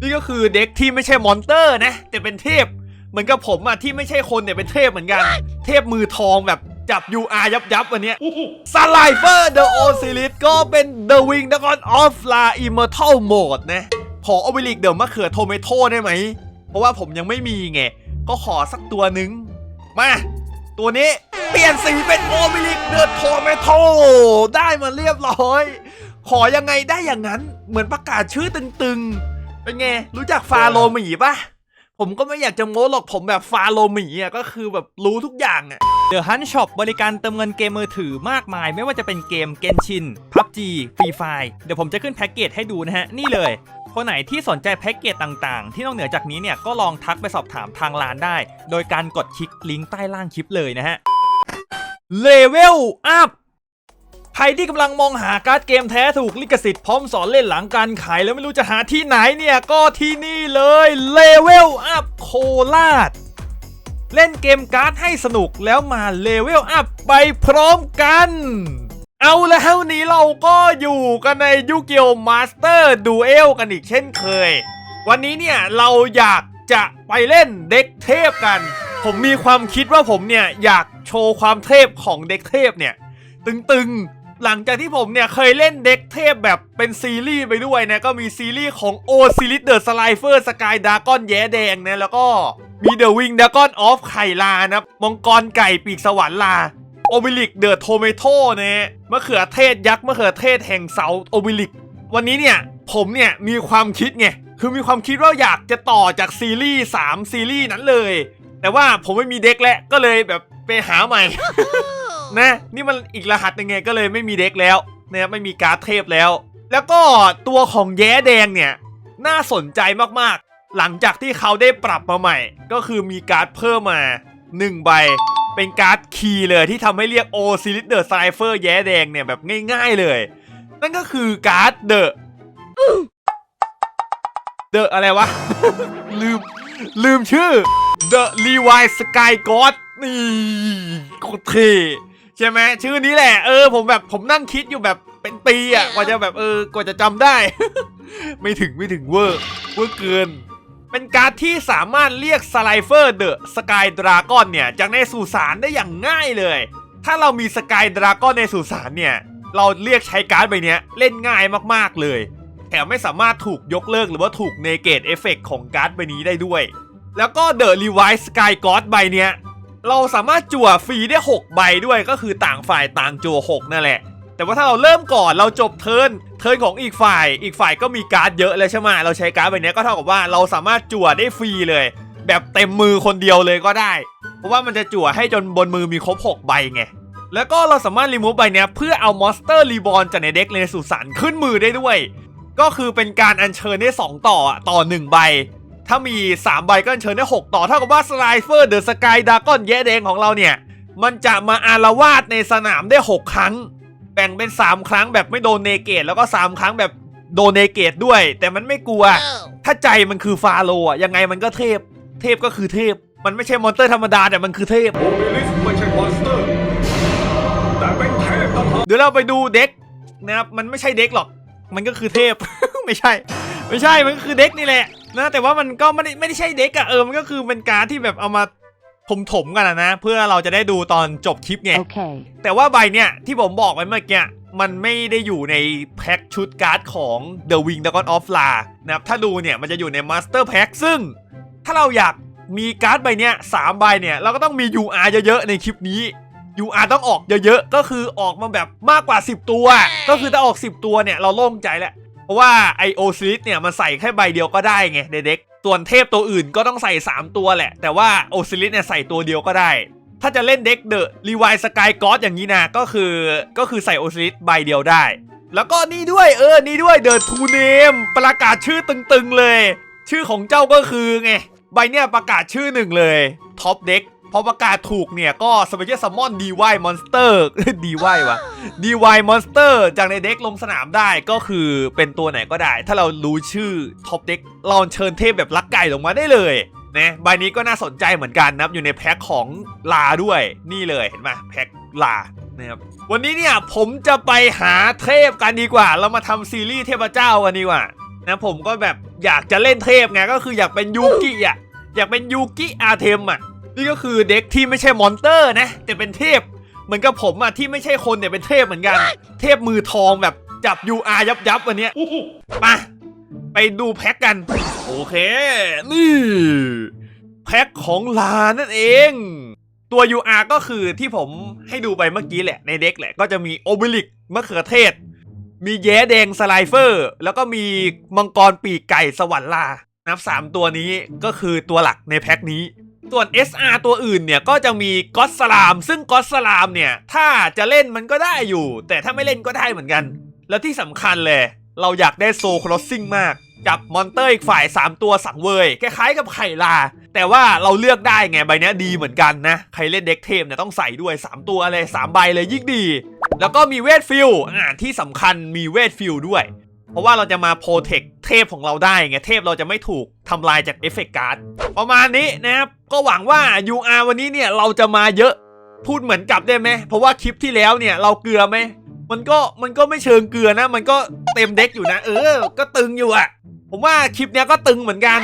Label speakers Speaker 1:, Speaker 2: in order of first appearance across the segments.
Speaker 1: นี่ก็คือเด็กที่ไม่ใช่มอนเตอร์นะ แต่เป็นเทพ เหมือนกับผมอะที่ไม่ใช่คนแต่เป็นเทพเหมือนกัน เทพมือทองแบบจับ UR ยับยับวันนี้ย s l i v e r the Osiris ก็เป็น The Wing Dragon of La Immortal Mode นะ ขอ o b e l i x เดี๋ยวมะเขือโทเมโต้ได้ไหม เพราะว่าผมยังไม่มีไง ก็ขอสักตัวหนึ่งมา ตัวนี้เปลี่ยนสีเป็นโอมิลิกเดอะโทเมโตได้มาเรียบร้อย ขอยังไงได้อย่างนั้น เหมือนประกาศชื่อตึงๆ เป็นไง รู้จักฟาโรหมีปะผมก็ไม่อยากจะโม้หรอกผมแบบฟาโรหมีอะก็คือแบบรู้ทุกอย่างอะ The Hunt Shop บริการเติมเงินเกมมือถือมากมาย ไม่ว่าจะเป็นเกม Genshin PUBG Free Fire เดี๋ยวผมจะขึ้นแพ็กเกจให้ดูนะฮะ นี่เลย คนไหนที่สนใจแพ็กเกจต่างๆ ที่นอกเหนือจากนี้เนี่ย ก็ลองทักไปสอบถามทางร้านได้ โดยการกดคลิกลิงก์ใต้ล่างคลิปเลยนะฮะเลเวลอัพ รที่กำลังมองหาการ์ดเกมแท้ถูกลิขสิทธิ์พร้อมสอนเล่นหลังการขายแล้วไม่รู้จะหาที่ไหนเนี่ย ก็ที่นี่เลยเลเวลอัพโคราชเล่นเกมการ์ดให้สนุกแล้วมาเลเวลอัพไปพร้อมกัน เอาแล้วนนี้เราก็อยู่กันในยูเกียวมาสเตอร์ดูเอลกันอีกเช่นเคย วันนี้เนี่ยเราอยากจะไปเล่นเด็กเทพกัน ผมมีความคิดว่าผมเนี่ยอยากโชว์ความเทพของเด็กเทพเนี่ย ตึงๆ หลังจากที่ผมเนี่ยเคยเล่นเด็กเทพแบบเป็นซีรีส์ไปด้วยนะ ก็มีซีรีส์ของโอซิลิสเดอะสไลเฟอร์สกายดากอนแย้แดงนะ แล้วก็มีเดอะวิงดากอนออฟไข่ลานะมังกรไก่ปีกสวรรค์ลาโอบิลิกเดอะโทเมโต้นะมะเขือเทศยักษ์มะเขือเทศแห่งเสาโอบิลิกวันนี้เนี่ยผมเนี่ยมีความคิดไงคือมีความคิดว่าอยากจะต่อจากซีรีส์3ซีรีส์นั้นเลย แต่ว่าผมไม่มีเด็กแล้วก็เลยแบบไปหาใหม่ นะ นี่มันอีกรหัสยังไงก็เลยไม่มีเด็กแล้วนะครับไม่มีการ์ดเทพแล้ว แล้วก็ตัวของแย้แดงเนี่ยน่าสนใจมากๆ หลังจากที่เขาได้ปรับมาใหม่ ก็คือมีการ์ดเพิ่มมา 1 ใบ เป็นการ์ดคีย์เลยที่ทำให้เรียกโอซิลิสเดอะไซเฟอร์แย้แดงเนี่ยแบบง่ายๆเลย นั่นก็คือการ์ดเดอะเดอะอะไรวะ ลืม ลืมชื่อ The Levi Sky God นี่โคตรเท่ ใช่ไหมชื่อนี้แหละเออผมแบบผมนั่งคิดอยู่แบบเป็นปีอะกว่าจะแบบเออกว่าจะจำได้ ไม่ถึงไม่ถึงเวอร์เวอร์เกิน เป็นการ์ดที่สามารถเรียกสไลเฟอร์เดอะสกายดราก้อนเนี่ยจากในสุสานได้อย่างง่ายเลย ถ้าเรามีสกายดราก้อนในสุสานเนี่ย เราเรียกใช้การ์ดใบเนี้ยเล่นง่ายมากๆเลยแถมไม่สามารถถูกยกเลิกหรือว่าถูกเนเกตเอฟเฟกของการ์ดใบนี้ได้ด้วย แล้วก็เดอะรีไวซ์สกายกอดใบเนี้ย เราสามารถจั่วฟรีได้ 6 ใบด้วยก็คือต่างฝ่ายต่างจั่ว6นั่นแหละ แต่ว่าถ้าเราเริ่มก่อนเราจบเทิร์นเทิร์นของอีกฝ่าย อีกฝ่ายก็มีการ์ดเยอะเลยใช่ไหมเราใช้การ์ดใบเนี้ยก็เท่ากับว่าเราสามารถจั่วได้ฟรีเลย แบบเต็มมือคนเดียวเลยก็ได้ เพราะว่ามันจะจั่วให้จนบนมือมีครบ 6 ใบไงแล้วก็เราสามารถรีมูฟใบเนี้ยเพื่อเอามอนสเตอร์รีบอลจากในเด็กในสุสานขึ้นมือได้ด้วย ก็คือเป็นการอัญเชิญได้ 2 ต่ออะต่อ 1 ใบ ถ้ามี 3 ใบก็อัญเชิญได้ 6 ต่อเท่ากับว่าสไลเฟอร์เดอะสกายดากอนแย่แดงของเราเนี่ย มันจะมาอารวาสในสนามได้ 6 ครั้ง แบ่งเป็น 3 ครั้งแบบไม่โดนเนเกตแล้วก็ 3 ครั้งแบบโดนเนเกตด้วย แต่มันไม่กลัว ถ้าใจมันคือฟาโรห์อะยังไงมันก็เทพ เทพก็คือเทพ มันไม่ใช่มอนเตอร์ธรรมดาแต่มันคือเทพ
Speaker 2: โอเบลิสไม่ใช่มอนสเตอร์แต่เป็นเทพต่างหาก
Speaker 1: เดี๋ยวเราไปดูเด็กนะครับมันไม่ใช่เด็กหรอก มันก็คือเทพ ไม่ใช่ ไม่ใช่มันก็คือเด็กนี่แหละ นะแต่ว่ามันก็ไม่ได้ไม่ได้ใช่เด็กอะเออมันก็คือเป็นการดที่แบบเอามาถมถมๆกันอะนะ เพื่อเราจะได้ดูตอนจบคลิปไง
Speaker 3: Okay.
Speaker 1: แต่ว่าใบเนี่ยที่ผมบอกไว้เมื่อกี้มันไม่ได้อยู่ในแพ็คชุดการ์ดของ The Wing Dragon of La นะครับถ้าดูเนี่ยมันจะอยู่ใน Master Pack ซึ่ง ถ้าเราอยากมีการ์ดใบเนี้ยสามใบเนี่ยเราก็ต้องมี UR เยอะๆในคลิปนี้ UR ต้องออกเยอะๆ ก็คือออกมาแบบมากกว่า 10 ตัว ก็คือถ้าออก 10 ตัวเนี่ยเราโล่งใจแล้วเพ ราะว่าไอโอซิลิสเนี่ยมันใส่แค่ใบเดียวก็ได้ไงเด็กส่วนเทพตัวอื่นก็ต้องใส่ 3 ตัวแหละ แต่ว่าโอซิลิสเนี่ยใส่ตัวเดียวก็ได้ ถ้าจะเล่นเด็กเดอะรีวายสกายกอสอย่างนี้นะก็คือก็คือใส่โอซิลิสใบเดียวได้ แล้วก็นี่ด้วยเออนี่ด้วยเดอะทูเนมประกาศชื่อตึงๆเลย ชื่อของเจ้าก็คือไงใบเนี่ยประกาศชื่อหนึ่งเลยท็อปเด็ก พอประกาศถูกเนี่ยก็สเปเชียลซัมมอนดีวายมอนสเตอร์ดีวายวะดีวายมอนสเตอร์จากในเด็กลงสนามได้ก็คือเป็นตัวไหนก็ได้ ถ้าเรารู้ชื่อท็อปเด็กเราเชิญเทพแบบลักไก่ลงมาได้เลยนะใบนี้ก็น่าสนใจเหมือนกันนะครับอยู่ในแพ็คของลาด้วยนี่เลยเห็นไหมแพ็คลานะครับวันนี้เนี่ยผมจะไปหาเทพกันดีกว่า เรามาทำซีรีส์เทพเจ้ากันดีกว่านะผมก็แบบอยากจะเล่นเทพไงก็คืออยากเป็นยูกิอะอยากเป็นยูกิอาเทมอะ นี่ก็คือเด็กที่ไม่ใช่มอนเตอร์นะ แต่เป็นเทพ เหมือนกับผมอะที่ไม่ใช่คนแต่เป็นเทพเหมือนกัน เทพมือทองแบบจับ UR ยับยับวันนี้มาไปดูแพ็กกัน โอเค นี่ แพ็กของลานั่นเอง ตัว UR ก็คือที่ผมให้ดูไปเมื่อกี้แหละ ในเด็กแหละ ก็จะมีโอบิลิกมะเขือเทศ มีแย้แดงสไลเฟอร์ แล้วก็มีมังกรปีกไก่สวรรค์ลานับสามตัวนี้ก็คือตัวหลักในแพ็กนี้ ส่วน SR ตัวอื่นเนี่ยก็จะมีก็สลาม ซึ่งก็สลามเนี่ยถ้าจะเล่นมันก็ได้อยู่ แต่ถ้าไม่เล่นก็ได้เหมือนกัน แล้วที่สำคัญเลย เราอยากได้โซครอสซิ่งมากจับมอนเตอร์อีกฝ่าย 3 ตัวสังเวยคล้ายๆกับไข่ลา แต่ว่าเราเลือกได้ไงใบเนี้ยดีเหมือนกันนะ ใครเล่นเด็กเทพเนี่ยต้องใส่ด้วย 3 ตัวเลย 3 ใบเลยยิ่งดี แล้วก็มีเวทฟิลอ่าที่สำคัญมีเวทฟิลด้วย เพราะว่าเราจะมาโปรเทคเทพของเราได้ไงเทพเราจะไม่ถูกทำลายจากเอฟเฟกต์การ์ดประมาณนี้นะครับ ก็หวังว่า UR วันนี้เนี่ยเราจะมาเยอะพูดเหมือนกลับได้ไหมเพราะว่าคลิปที่แล้วเนี่ยเราเกลือไหมมันก็มันก็ไม่เชิงเกลือนะ มันก็เต็มเด็กอยู่นะ เออ ก็ตึงอยู่อะผมว่าคลิปเนี้ยก็ตึงเหมือนกัน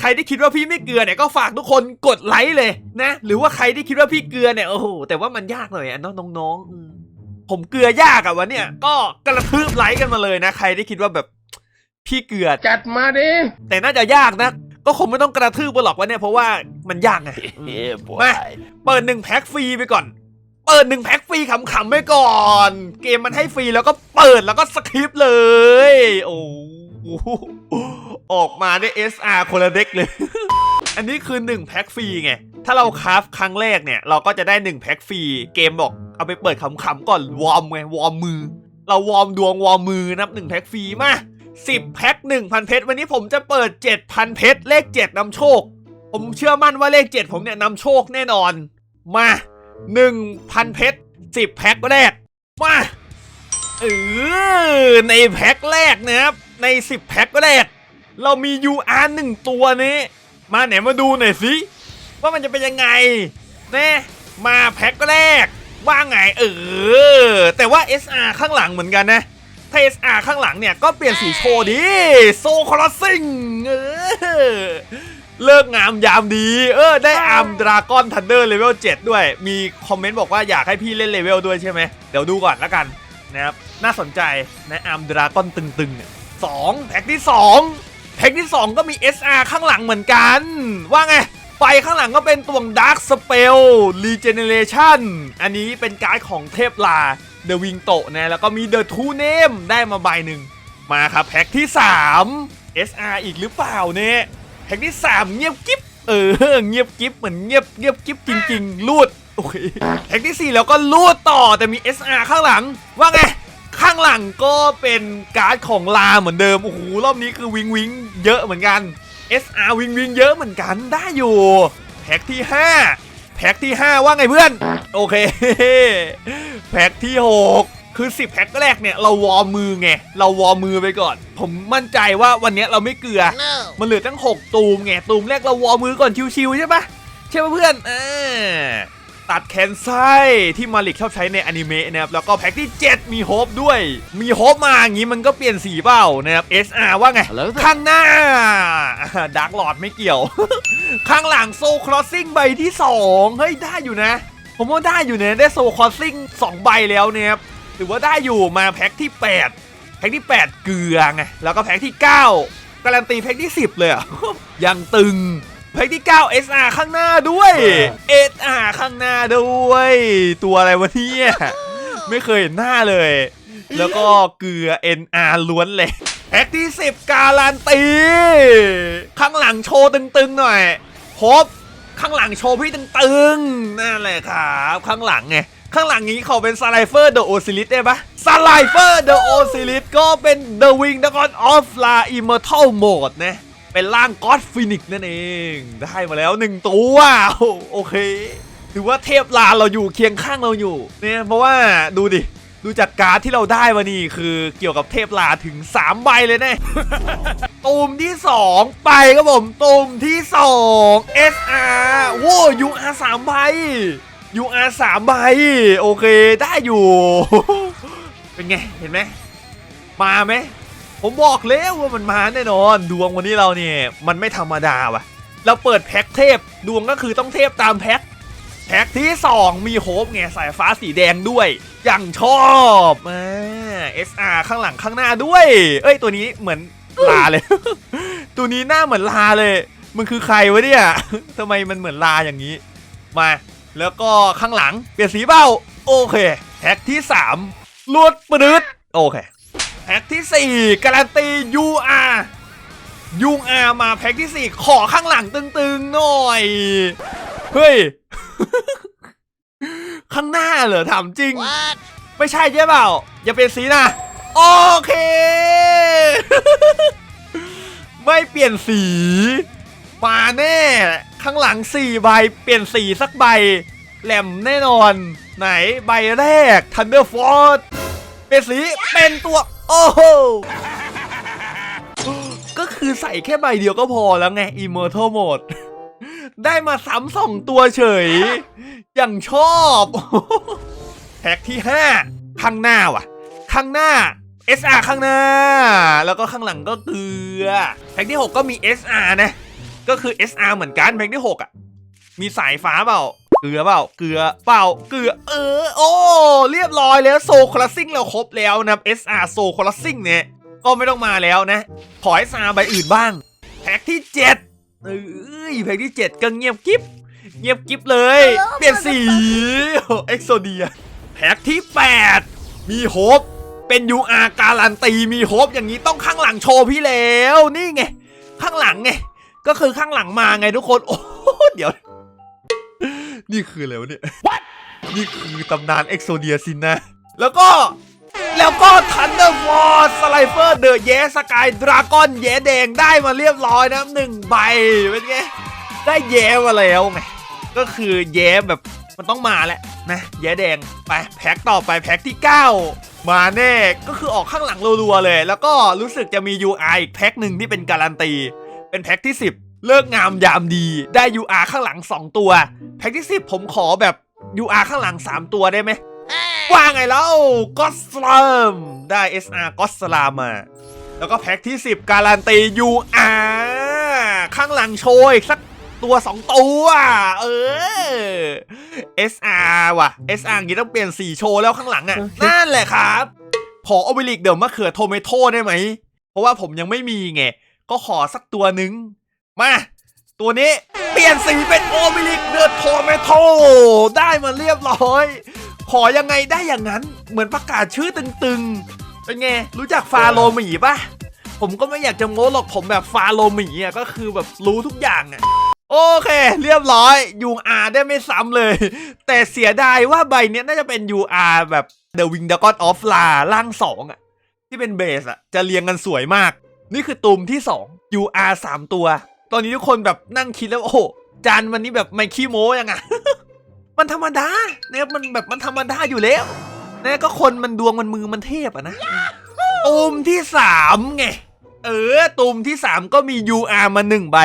Speaker 1: ใครที่คิดว่าพี่ไม่เกลือเนี่ยก็ฝากทุกคนกดไลค์เลยนะ หรือว่าใครที่คิดว่าพี่เกลือเนี่ยโอ้โหแต่ว่ามันยากหน่อยอะน้องๆอืมผมเกลือยากอะวันเนี้ยก็กระทืบไลค์กันมาเลยนะ ใครที่คิดว่าแบบพี่เกลือ
Speaker 3: จัดมาดิ
Speaker 1: แต่น่าจะยากนะ ก็คงไม่ต้องกระทืบกันหรอกวันเนี้ยเพราะว่ามันยากไงอืมมาเปิดหนึ่งแพ็คฟรีไปก่อน เปิดหนึ่งแพ็คฟรีขำๆไปก่อน เกมมันให้ฟรีแล้วก็เปิดแล้วก็สคริปต์เลย โอ้โหออกมาได้ SR คนละเด็กเลย อันนี้คือ 1 แพ็คฟรีไง ถ้าเราคราฟครั้งแรกเนี่ย เราก็จะได้ 1 แพ็คฟรี เกมบอกเอาไปเปิดขำๆก่อน วอร์มไง วอร์มมือ เราวอร์มดวงวอร์มมือนับ 1 แพ็คฟรีมา 10 แพ็ค1,000 เพชร วันนี้ผมจะเปิด 7,000 เพชร เลข 7นำโชค ผมเชื่อมั่นว่าเลข 7 ผมเนี่ยนำโชคแน่นอน มา 1,000 เพชร 10 แพ็คแรก มาเออในแพ็คแรกนะครับ ใน 10 แพ็คแรก เรามี UR หนึ่งตัวนี้ มาไหนมาดูหน่อยสิว่ามันจะเป็นยังไงน่มาแพ็คแรกว่าไงเออ แต่ว่า SR ข้างหลังเหมือนกันนะ ถ้า SR ข้างหลังเนี่ย ก็เปลี่ยนสีโชว์ดิโซคลอสซิงเออเลิกงามยามดี เออ ได้อาร์มดราก้อนทันเดอร์เลเวล7ด้วย มีคอมเมนต์บอกว่าอยากให้พี่เล่นเลเวลด้วยใช่ไหม เดี๋ยวดูก่อนละกันนะครับ น่าสนใจนะอาร์มดราก้อนตึงๆเนี่ยสองแพ็คที่2แพ็คที่ 2 ก็มี SR ข้างหลังเหมือนกัน ว่าไง ไปข้างหลังก็เป็นตัว Dark Spell Regeneration อันนี้เป็นการ์ดของเทพลา The Wing โตนะแล้วก็มี The Two Name ได้มาใบหนึ่งมาครับแพ็คที่ 3 SR อีกหรือเปล่าเนี่ยแพ็คที่ 3 เงียบกิ๊บเออเงียบกิ๊บเหมือนเงียบเงียบกิ๊บจริง ๆ ลูดโอเคแพ็คที่ 4 แล้วก็ลูดต่อแต่มี SR ข้างหลัง ว่าไงข้างหลังก็เป็นการ์ดของลาเหมือนเดิมโอ้โหรอบนี้คือวิงวิงเยอะเหมือนกัน SR วิงวิงเยอะเหมือนกันได้อยู่แพ็คที่ 5 แพ็คที่ 5 ว่าไงเพื่อน โอเค แพ็คที่ 6 คือ 10 แพ็คแรกเนี่ย เราวอร์มมือไง เราวอร์มมือไปก่อน ผมมั่นใจว่าวันเนี้ยเราไม่เกลือมันเหลือตั้ง 6 ตูมไง ตูมแรกเราวอร์มมือก่อนชิวๆใช่ปะใช่ปะเพื่อน เออ ตัดแขนไส้ที่มาลิกชอบใช้ในอนิเมะนะครับแล้วก็แพ็คที่ 7 มีโฮปด้วย มีโฮปมาอย่างงี้มันก็เปลี่ยนสีเปล่านะครับ SR ว่าไง ข้างหน้าดักหลอดไม่เกี่ยว ข้างหลังโซครอสซิ่งใบที่ 2 เฮ้ย ได้อยู่นะ ผมว่าได้อยู่เนี่ยได้โซครอสซิ่ง2ใบแล้วเนี่ยครับถือว่าได้อยู่มาแพ็คที่ 8 แพ็คที่ 8 เกลือไงแล้วก็แพ็คที่ 9การันตีแพ็คที่ 10 เลยอะยังตึง แพ็คที่ 9 SR ข้างหน้าด้วย SR ข้างหน้าด้วย ตัวอะไรวะเนี่ยไม่เคยเห็นหน้าเลย แล้วก็เกลือ NR ล้วนเลยแพ็คที่ 10 การันตี ข้างหลังโชว์ตึงๆหน่อยพบข้างหลังโชว์พี่ตึงๆนั่นแหละครับข้างหลังไงข้างหลังนี้เขาเป็น s ไลเฟอร์เดอะโอซิลิสได้ปะ s ไลเฟอร์เดอะโอซิลิสก็เป็น The Wing Dragon of La Immortal Mode นะ เป็นร่าง God Phoenix นั่นเอง ได้มาแล้วหนึ่งตัวโอเค ถือว่าเทพลาเราอยู่เคียงข้างเราอยู่เนี่ยเพราะว่าดูดิ ดูจากการ์ดที่เราได้มานี่คือเกี่ยวกับเทพลาถึง 3 ใบเลยแน่ตูมที่ 2 ไปครับผมตูมที่ 2 SR โว้ UR 3ใบ UR 3ใบโอเคได้อยู่ เป็นไง เห็นไหมมาไหม ผมบอกแล้วว่ามันมาแน่นอน ดวงวันนี้เราเนี่ยมันไม่ธรรมดาว่ะ เราเปิดแพ็คเทพดวงก็คือต้องเทพตามแพ็คแพ็คที่ 2 มีโฮปไงสายฟ้าสีแดงด้วย อย่างชอบอ่า SR ข้างหลังข้างหน้าด้วย เอ้ยตัวนี้เหมือนลาเลย ตัวนี้หน้าเหมือนลาเลย มันคือใครวะเนี่ยทำไมมันเหมือนลาอย่างนี้ มา แล้วก็ข้างหลังเปลี่ยนสีเบ้า โอเคแพ็คที่ 3ลวดปนืดโอเค พ็คที่ 4 การันตี UR ยุงอามาแพ็คที่ 4 ขอข้างหลังตึงๆหน่อย เฮ้ย ข้างหน้าเหรอถามจริงไม่ใช่ใช่เปล่า อย่าเป็นสีนะ โอเค ไม่เปลี่ยนสีมาแน่ ข้างหลัง 4 ใบ เปลี่ยนสีสักใบ แหลมแน่นอน ไหนใบแรก Thunder Force เป็นสีเป็นตัว โอ้โหก็คือใส่แค่ใบเดียวก็พอแล้วไง Immortal Mode ได้มาซ้ำสองตัวเฉย อย่างชอบแพ็กที่ 5 ข้างหน้าว่ะ ข้างหน้า SR ข้างหน้า แล้วก็ข้างหลังก็เกลือแพ็กที่ 6 ก็มี SR นะ ก็คือ SR เหมือนกันแพ็กที่ 6 อะ มีสายฟ้าเปล่า เกลือเปล่าเกลือเปล่าเกลือเออโอ้เรียบร้อยแล้วโซคลาสซิ่งเราครบแล้วนะ SR โซคลาสซิ่งเนี่ยก็ไม่ต้องมาแล้วนะขอ SR ใบอื่นบ้างแพ็กที่7เอ้ยแพ็กที่ 7 ก็เงียบกิ๊บเงียบกิ๊บเลย เปลี่ยนสีเอ็กโซเดียแพ็กที่ 8 มีโฮปเป็น UR การันตีมีโฮปอย่างนี้ต้องข้างหลังโชว์พี่แล้ว นี่ไง ข้างหลังไง ก็คือข้างหลังมาไงทุกคน โอ้โหเดี๋ยว นี่คืออะไรวะเนี่ย What? นี่คือตำนานเอ็กโซเดียสินนะ แล้วก็ แล้วก็ทันเดอร์ฟอร์สไลเฟอร์เดอะแยสกายดราก้อนแยแดงได้มาเรียบร้อยนะหนึ่งใบ เป็นไง ได้แย้มาแล้วไง ก็คือแย้แบบมันต้องมาแหละนะแย้แดงไปแพ็คต่อไปแพ็คที่ 9 มาแน่ก็คือออกข้างหลังรัวๆเลย แล้วก็รู้สึกจะมี UR อีกแพ็คหนึ่งที่เป็นการันตี เป็นแพ็คที่ 10 เลิกงามยามดีได้ UR ข้างหลัง 2 ตัว แพ็คที่10ผมขอแบบ UR ข้างหลัง 3 ตัวได้ไหมว่าไงแล้วก็สลามได้ SR ก็สลามมา แล้วก็แพ็คที่ 10 การันตี UR ข้างหลังโชยสักตัว 2 ตัว เออ SR ว่ะ SR อย่างนี้ต้องเปลี่ยนสีโชว์แล้วข้างหลังอะ นั่นแหละครับ ขอโอเบลิกเดี๋ยวมะเขือโทเมโต้ได้ไหม เพราะว่าผมยังไม่มีไง ก็ขอสักตัวหนึ่ง มา ตัวนี้เปลี่ยนสีเป็นโอเบลิกเดอะโทเมโต้ได้มาเรียบร้อย ขอยังไงได้อย่างนั้นเหมือนประกาศชื่อตึงๆ เป็นไง รู้จักฟาโรหมีปะผมก็ไม่อยากจะโม้หรอกผมแบบฟาโรหมีอะก็คือแบบรู้ทุกอย่างอะโอเค เรียบร้อย UR ได้ไม่ซ้ำเลย แต่เสียดายว่าใบเนี้ยน่าจะเป็น UR แบบ The Wing Dragon of La ร่าง2อะ ที่เป็นเบสอะ จะเรียงกันสวยมาก นี่คือตูมที่ 2 UR 3 ตัว ตอนนี้ทุกคนแบบนั่งคิดแล้วโอ้จานวันนี้แบบไม่ขี้โม้ยังไงมันธรรมดาเนี่ยมันแบบมันธรรมดาอยู่แล้วเนี่ยก็คนมันดวงมันมือมันเทพอะนะตูมที่สามไงเออตูมที่ 3 ก็มี UR มา 1 ใบ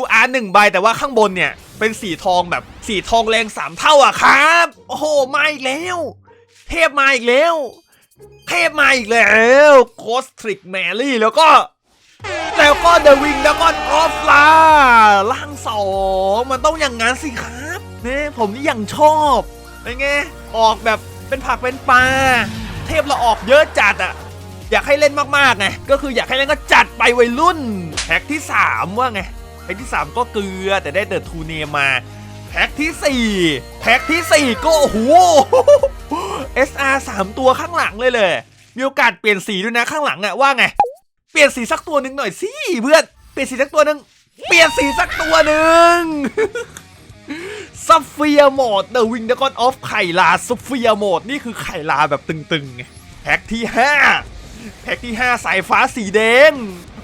Speaker 1: UR 1 ใบแต่ว่าข้างบนเนี่ย เป็นสีทองแบบสีทองแรง 3 เท่าอะครับ โอ้โหมาอีกแล้ว เทพมาอีกแล้ว เทพมาอีกแล้วโคสทริกแมรี่แล้วก็ แล้วก็ The Wing Dragon of La ล่างสองมันต้องอย่างนั้นสิครับเนี่ยผมนี่อย่างชอบเป็นไงออกแบบเป็นผักเป็นปลาเทพเราออกเยอะจัดอะอยากให้เล่นมากๆไงก็คืออยากให้เล่นก็จัดไปวัยรุ่นแพ็คที่ 3 ว่าไงแพ็คที่ 3 ก็เกลือแต่ได้เดอะทูเนมาแพ็คที่ 4 แพ็คที่ 4 ก็โอ้โห SR 3 ตัวข้างหลังเลยเลย มีโอกาสเปลี่ยนสีด้วยนะข้างหลังอะว่าไง เปลี่ยนสีสักตัวหนึ่งหน่อยสิเพื่อน เปลี่ยนสีสักตัวหนึ่งเปลี่ยนสีสักตัวหนึ่งซัฟเฟียโหมด The Wing Dragon of ไข่ลาซัฟเฟียโหมดนี่คือไข่ลาแบบตึงๆไงแพ็คที่ 5 แพ็คที่ 5 สายฟ้าสีแดง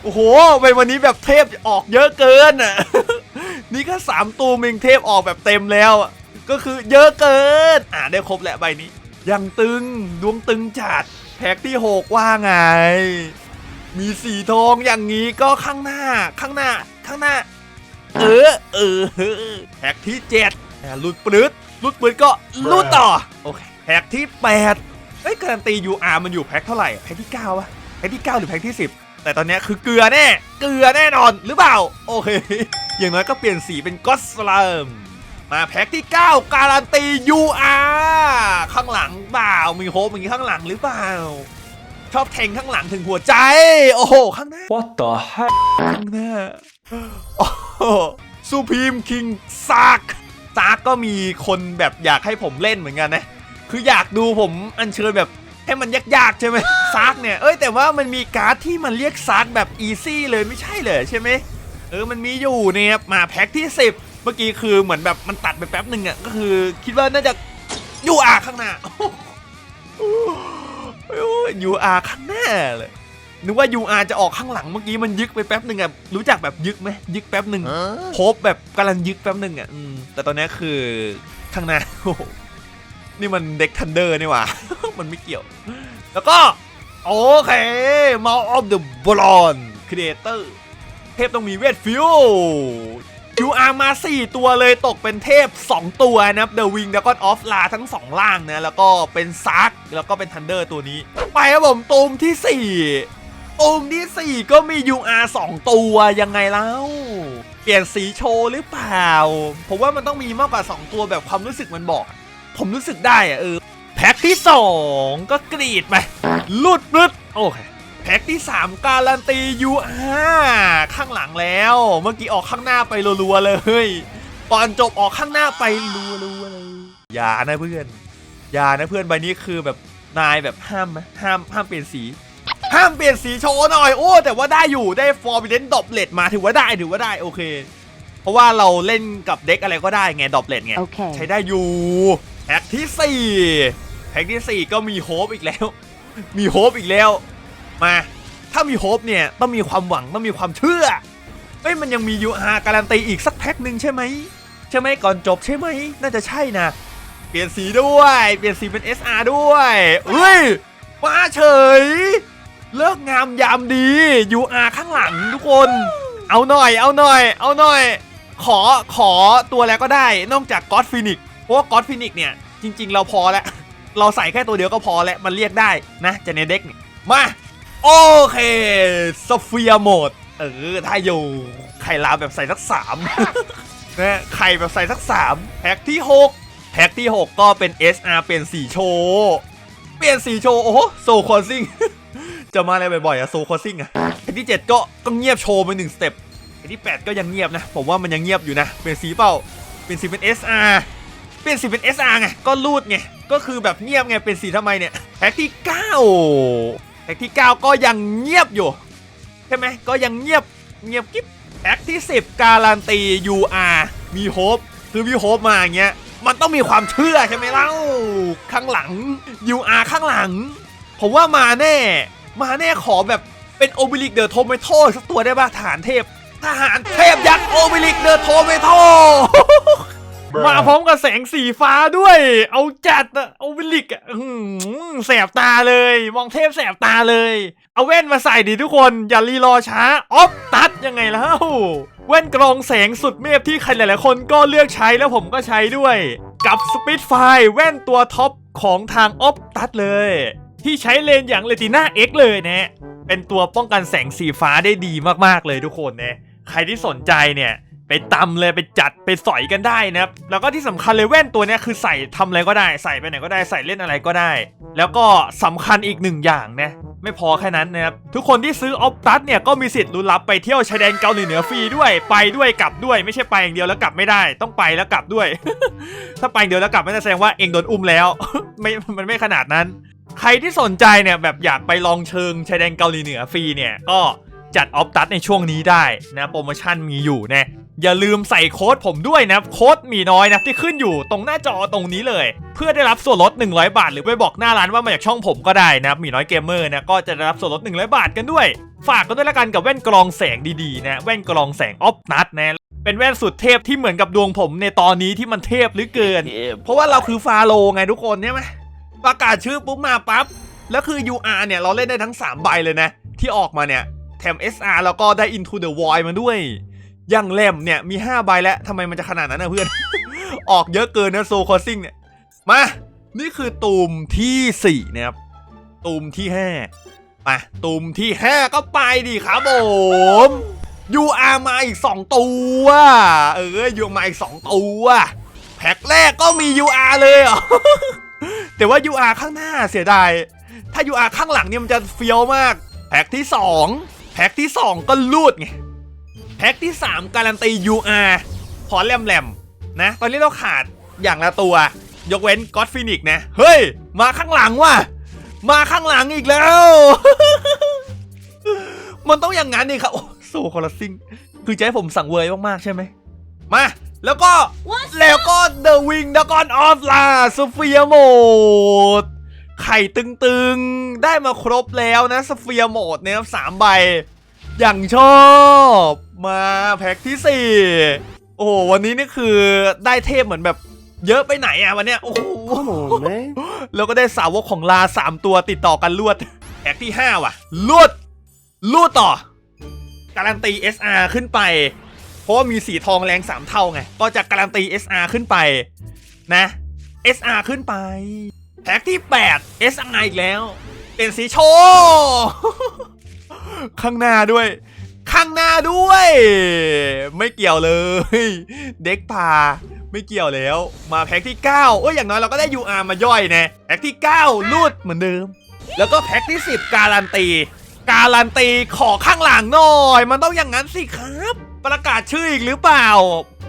Speaker 1: โอ้โหไปวันนี้แบบเทพออกเยอะเกินอะ นี่ก็3ตูมิงเทพออกแบบเต็มแล้ว ก็คือเยอะเกิน อ่าได้ครบแหละใบนี้ ยังตึงดวงตึงจัด แพ็คที่ 6 ว่าไง มีสีทองอย่างนี้ก็ข้างหน้า ข้างหน้า ข้างหน้า เออ เออแพ็คที่7อ่าลุดปลื้ดลุดปืดก็ลุดต่อ โอเคแพ็คที่8เอ้ยการันตี UR มันอยู่แพ็คเท่าไหร่ แพ็คที่9วะแพ็คที่ 9 หรือแพ็คที่ 10 แต่ตอนเนี้ยคือเกลือแน่ เกลือแน่นอนหรือเปล่า โอเค อย่างน้อยก็เปลี่ยนสีเป็นก็อตสลัมมาแพ็คที่ 9 การันตี UR ข้างหลังเปล่า มีโฮปอย่างนี้ข้างหลังหรือเปล่า ชอบแทงข้างหลังถึงหัวใจ โอ้โห ข้างหน้า
Speaker 2: What the heck
Speaker 1: ข้างหน้าโอ้ซูพีมคิงซากซากก็มีคนแบบอยากให้ผมเล่นเหมือนกันนะ คืออยากดูผมอัญเชิญแบบให้มันยากๆใช่ไหมซากเนี่ย เอ้ยแต่ว่ามันมีการ์ดที่มันเรียกซากแบบอีซี่เลยไม่ใช่เลยใช่ไหมเออมันมีอยู่เนี่ยครับมาแพ็คที่ 10 เมื่อกี้คือเหมือนแบบมันตัดไปแป๊บหนึ่งอะก็คือคิดว่าน่าจะยูอาข้างหน้า ยูอาข้างหน้าเลยนึกว่า UR จะออกข้างหลังเมื่อกี้มันยึกไปแป๊บหนึ่งอะรู้จักแบบยึกไหมยึกแป๊บหนึ่งโพบแบบกำลังยึกแป๊บหนึ่งอะอืมแต่ตอนนี้คือข้างหน้าโอ้โหนี่มันเด็กทันเดอร์นี่หว่า มันไม่เกี่ยว แล้วก็ โอเคมา of the Bronze Creator เทพต้องมีเวทฟิว UR มา 4 ตัวเลยตกเป็นเทพ 2 ตัวนะครับ The Wing แล้วก็ Off La ทั้ง 2 ล่างนะ แล้วก็เป็นซักแล้วก็เป็น Thunder ตัวนี้ ไปครับผมตูมที่ 4ตูมที่ 4 ก็มี UR 2 ตัวยังไงแล้วเปลี่ยนสีโชว์หรือเปล่า ผมว่ามันต้องมีมากกว่า 2 ตัวแบบความรู้สึกมันบอก ผมรู้สึกได้อะเออแพ็คที่ 2 ก็กรีดไปหลุดปลึดโอเค แพ็คที่ 3 การันตี UR ข้างหลังแล้ว เมื่อกี้ออกข้างหน้าไปรัวๆเลยก่อนจบออกข้างหน้าไปรัวๆเลยอย่านะเพื่อนอย่านะเพื่อนใบนี้คือแบบนายแบบห้ามไหมห้ามห้ามเปลี่ยนสี ห้ามเปลี่ยนสีโชว์หน่อยโอ้แต่ว่าได้อยู่ได้ฟอร์บิเดนดอบเลดมาถือว่าได้ถือว่าได้โอเค เพราะว่าเราเล่นกับเด็กอะไรก็ได้ไงดอบเลดไง
Speaker 3: Okay.
Speaker 1: ใช้ได้อยู่แพ็คที่4แพ็คที่ 4 ก็มีโฮปอีกแล้ว มีโฮปอีกแล้ว มา ถ้ามีโฮปเนี่ยต้องมีความหวังต้องมีความเชื่อเอ้ยมันยังมี UR การันตีอีกสักแพ็คหนึ่งใช่ไหมใช่ไหมก่อนจบใช่ไหมน่าจะใช่นะ เปลี่ยนสีด้วย เปลี่ยนสีเป็น SR ด้วยเฮ้ยมาเฉย เลิกงามยามดี UR ข้างหลังทุกคน เอาหน่อย เอาหน่อย เอาหน่อย ขอขอตัวแล้วก็ได้นอกจากก็อดฟินิกเพราะว่าก็อดฟินิกเนี่ย จริง ๆ เราพอแล้ว เราใส่แค่ตัวเดียวก็พอแล้ว มันเรียกได้นะจะในเด็กเนี่ยมา โอเคสเฟียโหมด เออ ถ้าอยู่ไข่ลาวแบบใส่สักสามนะไข่แบบใส่สักสามแพ็คที่ 6 แพ็คที่ 6 ก็เป็น SR เปลี่ยนสีโชว์เปลี่ยนสีโชว์โอ้โหโซคอซิงจะมาอะไรบ่อยๆอะโซคอซิงอะแพ็คที่ 7 ก็ก็เงียบโชว์ไปหนึ่งสเต็ปแพ็คที่ 8 ก็ยังเงียบนะ ผมว่ามันยังเงียบอยู่นะ เปลี่ยนสีเปล่า เปลี่ยนสีเป็น SR เปลี่ยนสีเป็น SR ไงก็รูดไงก็คือแบบเงียบไงเปลี่ยนสีทำไมเนี่ยแพ็คที่ 9 แพ็คที่ 9 ก็ยังเงียบอยู่ ใช่ไหมก็ยังเงียบเงียบกิ๊บแพ็คที่ 10 การันตี UR มีโฮปคือมีโฮปมาอย่างเงี้ยมันต้องมีความเชื่อใช่ไหมเล่าข้างหลัง UR ข้างหลัง ผมว่ามาแน่ มาแน่ขอแบบเป็นโอบิลิกเดอร์โทเมโตสักตัวได้ป่ะทหารเทพทหารเทพยักษ์โอบิลิกเดอร์โทเมโต มาพร้อมกับแสงสีฟ้าด้วย เอาจัดอะโอบิลิกอะแสบตาเลย มองเทพแสบตาเลย เอาแว่นมาใส่ดิทุกคน อย่ารีรอช้า ออฟตัดยังไงแล้วแว่นกรองแสงสุดเมพที่ใครหลายๆคนก็เลือกใช้แล้วผมก็ใช้ด้วย กับสปิ t ไฟแว่นตัวท็อปของทางออฟตัดเลย ที่ใช้เลนส์อย่างเลติน่า X เลยนะเป็นตัวป้องกันแสงสีฟ้าได้ดีมากๆเลยทุกคนนะใครที่สนใจเนี่ย ไปตำเลยไปจัดไปสอยกันได้นะครับแล้วก็ที่สำคัญเลยแว่นตัวนี้คือใส่ทำอะไรก็ได้ใส่ไปไหนก็ได้ใส่เล่นอะไรก็ได้ แล้วก็สำคัญอีกหนึ่งอย่างนะไม่พอแค่นั้นนะครับทุกคนที่ซื้อออฟตัสเนี่ยก็มีสิทธิ์ลุ้นรับไปเที่ยวชายแดนเกาหลีเหนือฟรีด้วยไปด้วยกลับด้วยไม่ใช่ไปอย่างเดียวแล้วกลับไม่ได้ ต้องไปแล้วกลับด้วย ถ้าไปเดียวแล้วกลับไม่ได้แสดงว่าเองโดนอุ้มแล้วไม่มันไม่ขนาดนั้น ใครที่สนใจเนี่ยแบบอยากไปลองเชิงชายแดนเกาหลีเหนือฟรีเนี่ยก็จัดออฟตัสในช่วงนี้ได้นะโปรโมชั่นมีอยู่นะ อย่าลืมใส่โค้ดผมด้วยนะโค้ดหมีน้อยนะที่ขึ้นอยู่ตรงหน้าจอตรงนี้เลย เพื่อได้รับส่วนลด 100 บาท หรือไปบอกหน้าร้านว่ามาจากช่องผมก็ได้นะหมีน้อยเกมเมอร์นะก็จะได้รับส่วนลด 100 บาทกันด้วย ฝากกันด้วยละกันกับแว่นกรองแสงดีๆนะแว่นกรองแสงออฟตัสนะเป็นแว่นสุดเทพที่เหมือนกับดวงผมในตอนนี้ที่มันเทพเหรือเกิน เพราะว่าเราคือฟาโลไงทุกคนใช่ไหมประกาศชื่อปุ๊บมาปั๊บแล้วคือ UR เนี่ยเราเล่นได้ทั้ง 3 ใบเลยนะ ที่ออกมาเนี่ยแถม SR แล้วก็ได้ Into the Void มาด้วยอ ยังแหลมเนี่ยมี5ใบแล้วทำไมมันจะขนาดนั้นนะเพื่อน ออกเยอะเกินนะโซคอซิงเนี่ยมา นี่คือตูมที่4นะครับตูมที่มาตุ่มที่ 5 ก็ไปดิครับผม UR มาอีก 2 ตัว เออ UR มาอีก 2 ตัว แพ็คแรกก็มี UR เลยเหรอแต่ว่า UR ข้างหน้าเสียดาย ถ้า UR ข้างหลังเนี่ยมันจะเฟี้ยวมาก แพ็คที่ 2 แพ็คที่ 2 ก็ลูดไง แพ็คที่ 3 การันตี UR พอแลมแลมๆนะ ตอนนี้เราขาดอย่างละตัว ยกเว้นก็ d ฟินิกนะ เฮ้ย มาข้างหลังว่ะ มาข้างหลังอีกแล้ว มันต้องอย่างนั้นดิครับ โอ้โซคอลซิงคือจะให้ผมสั่งเวยมากๆใช่ไหม มา แล้วก็ แล้วก็ The Wing Dragon of La s p h e r e Mode ไข่ตึงๆ ได้มาครบแล้วนะสเฟียโหมดเนี่ยครับสามใบ อย่างชอบมาแพ็คที่ 4 โอ้โหวันนี้นี่คือได้เทพเหมือนแบบเยอะไปไหนอะวันเนี้ยโอ้โห
Speaker 3: Come on, man.
Speaker 1: แล้วก็ได้สาวกของลา 3 ตัวติดต่อกันลวดแพ็คที่ 5 ว่ะลวดลวดต่อ การันตี SR ขึ้นไป เพราะว่ามีสีทองแรง 3 เท่าไง ก็จะการันตี SR ขึ้นไปนะ SR ขึ้นไปแพ็คที่ 8 SR อีกแล้ว เป็นสีโชว์ ข้างหน้าด้วย ข้างหน้าด้วย ไม่เกี่ยวเลย เด็กพาไม่เกี่ยวแล้ว มาแพ็คที่ 9 เอ้ยอย่างน้อยเราก็ได้ UR มาย่อยนะแพ็คที่ 9 ลูดเหมือนเดิม แล้วก็แพ็คที่ 10 การันตี การันตีขอข้างหลังหน่อย มันต้องอย่างนั้นสิครับ ประกาศชื่ออีกหรือเปล่า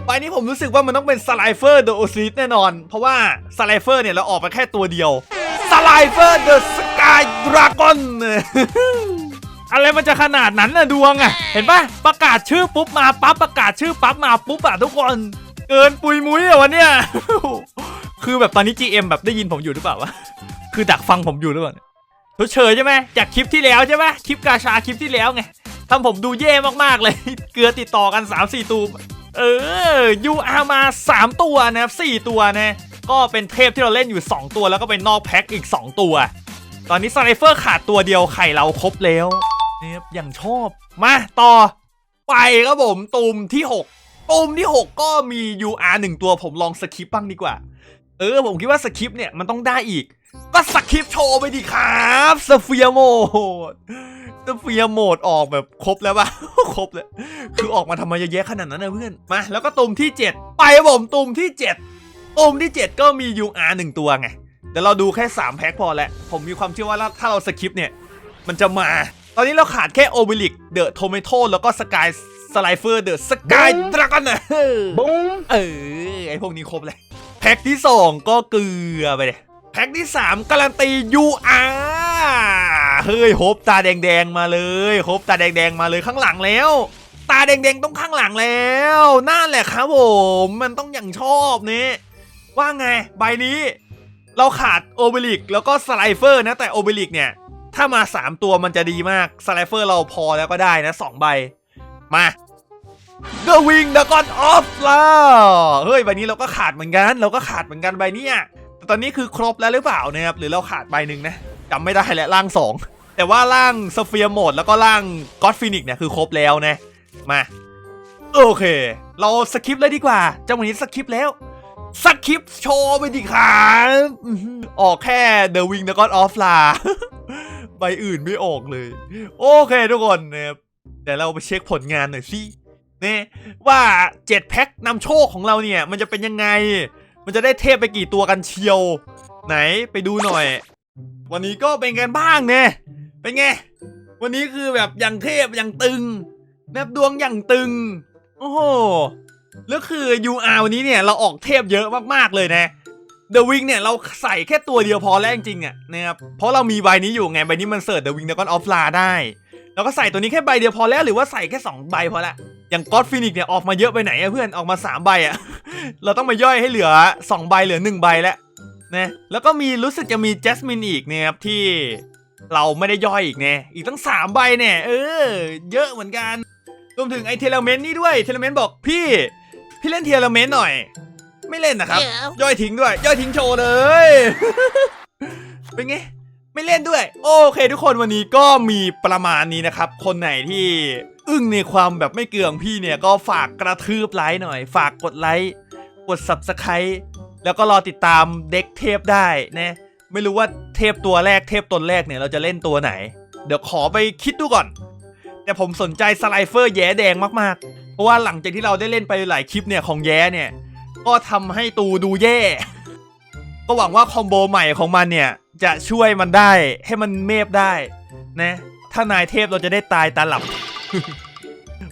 Speaker 1: ใบนี้ผมรู้สึกว่ามันต้องเป็นสไลเฟอร์เดอะโอซิสแน่นอน เพราะว่าสไลเฟอร์เนี่ยเราออกมาแค่ตัวเดียวสไลเฟอร์เดอะสกายดราก้อน อะไรมันจะขนาดนั้นน่ะดวงอะเห็นปะประกาศชื่อปุ๊บมาปั๊บประกาศชื่อปั๊บมาปุ๊บอะทุกคนเกินปุยมุ้ยอะวันเนี้ยคือแบบตอนนี้ GM แบบได้ยินผมอยู่หรือเปล่าวะคือดักฟังผมอยู่หรือเปล่าเนี่ยเฉยใช่ไหมจากคลิปที่แล้วใช่ไหมคลิปกาชาคลิปที่แล้วไงทำผมดูแย่มากๆเลย เกลือติดต่อกัน 3-4ตูมเออ UR มา 3 ตัวนะครับ4ตัวนะก็เป็นเทพที่เราเล่นอยู่ 2 ตัวแล้วก็เป็นนอกแพ็คอีก 2 ตัว ตอนนี้สไลเฟอร์ขาดตัวเดียวไข่เราครบแล้ว เนี่ยอย่างชอบ มาต่อ ไปครับผมตูมที่ 6ตูมที่ 6 ก็มี UR 1 ตัวผมลองสคิปบ้างดีกว่า เออ ผมคิดว่าสคิปเนี่ยมันต้องได้อีก ก็สคิปโชว์ไปดิครับสเฟียโหมดสเฟียโหมดออกแบบครบแล้วปะครบเลยคือออกมาทำไมเยอะแยะขนาดนั้นนะเพื่อนมาแล้วก็ตูมที่ 7 ไปครับผมตูมที่ 7ตูมที่ 7 ก็มี UR 1 ตัวไงเดี๋ยวเราดูแค่ 3 แพ็คพอแหละผมมีความเชื่อว่าถ้าเราสคิปเนี่ย มันจะมา ตอนนี้เราขาดแค่โอเบลิกเดอะโทเมโตแล้วก็สกายสไลเฟอร์เดอะสกายดราก้อนนะ
Speaker 3: Boom.
Speaker 1: เออไอพวกนี้ครบเลย แพ็คที่ 2 ก็เกลือไปเลยแพ็คที่ 3 การันตี UR เฮ้ยโฮปตาแดงๆมาเลยโฮปตาแดงๆมาเลยข้างหลังแล้ว ตาแดงๆต้องข้างหลังแล้วนั่นแหละครับผมมันต้องอย่างชอบนี่ว่าไงใบนี้ เราขาดโอเบลิกแล้วก็สไลเฟอร์นะแต่โอเบลิกเนี่ย ถ้ามา 3 ตัวมันจะดีมากสไลเฟอร์เราพอแล้วก็ได้นะ 2 ใบ มา The Wing Dragon of La เฮ้ย ใบนี้เราก็ขาดเหมือนกัน เราก็ขาดเหมือนกันใบนี้แต่ตอนนี้คือครบแล้วหรือเปล่านะครับ หรือเราขาดใบหนึ่งนะจำไม่ได้แล้วร่าง 2 แต่ว่าร่างสเฟียร์โหมดแล้วก็ร่าง God Phoenix เนี่ยคือครบแล้วนะ มา โอเค เราสคิปเลยดีกว่าจังหวะนี้สคิปแล้วสคิปโชว์ไปดิครับอื้อหือออกแค่ The Wing Dragon of La ใบอื่นไม่ออกเลย โอเคทุกคนนะครับเดี๋ยวเราไปเช็คผลงานหน่อยสิเนี่ยว่า7แพ็คนำโชคของเราเนี่ย มันจะเป็นยังไง มันจะได้เทพไปกี่ตัวกันเชียว ไหนไปดูหน่อย วันนี้ก็เป็นกันบ้างเนี่ยเป็นไง วันนี้คือแบบอย่างเทพอย่างตึงแบบดวงอย่างตึง โอ้โหแล้วคือ UR วันนี้เนี่ยเราออกเทพเยอะมากๆเลยนะ The Wing เนี่ยเราใส่แค่ตัวเดียวพอแล้วจริงๆอะนะครับเพราะเรามีใบนี้อยู่ไงใบนี้มันเสิร์ช The Wing Dragon of La ได้เราก็ใส่ตัวนี้แค่ใบเดียวพอแล้วหรือว่าใส่แค่ 2 ใบพอละอย่าง God Phoenix เนี่ยออกมาเยอะไปไหนอะเพื่อนออกมา 3 ใบอะเราต้องมาย่อยให้เหลือ 2 ใบเหลือ 1 ใบแล้วนะแล้วก็มีรู้สึกจะมี Jasmine อีกนะครับที่เราไม่ได้ย่อยอีกเนี่ยอีกตั้ง 3 ใบเนี่ยเออ เยอะเหมือนกันรวมถึงไอเทเลเมนต์นี่ด้วยเทเลเมนต์บอกพี่ พี่เล่นเทเลเมนต์หน่อย ไม่เล่นนะครับ ย่อยทิ้งด้วย ย่อยทิ้งโชว์เลย เป็นไง ไม่เล่นด้วย โอเค ทุกคนวันนี้ก็มีประมาณนี้นะครับ คนไหนที่อึ้งในความแบบไม่เกลืองพี่เนี่ยก็ฝากกระทืบไลค์หน่อย ฝากกดไลค์กด subscribe แล้วก็รอติดตามเด็กเทพได้นะไม่รู้ว่าเทพตัวแรกเทพตนแรกเนี่ยเราจะเล่นตัวไหน เดี๋ยวขอไปคิดดูก่อน แต่ผมสนใจสไลเฟอร์แย้แดงมากๆ เพราะว่าหลังจากที่เราได้เล่นไปหลายคลิปเนี่ยของแย้เนี่ย ก็ทำให้ตูดูแย่ ก็หวังว่าคอมโบใหม่ของมันเนี่ย จะช่วยมันได้ให้มันเมฟได้นะ ถ้านายเทพเราจะได้ตายตาหลับ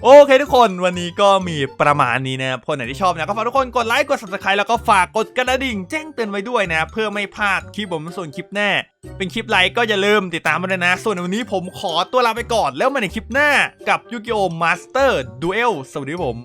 Speaker 1: โอเคทุกคนวันนี้ก็มีประมาณนี้นะครับคนไหนที่ชอบนะก็ฝากทุกคนกดไลค์กด subscribe แล้วก็ฝากกดกระดิ่งแจ้งเตือนไว้ด้วยนะ เพื่อไม่พลาดคลิปผมส่วนคลิปแน่ เป็นคลิปไลค์ก็อย่าลืมติดตามมาด้วยนะ ส่วนวันนี้ผมขอตัวลาไปก่อนแล้วมาในคลิปหน้ากับยูกิโอมาสเตอร์ดูเอลสวัสดีผม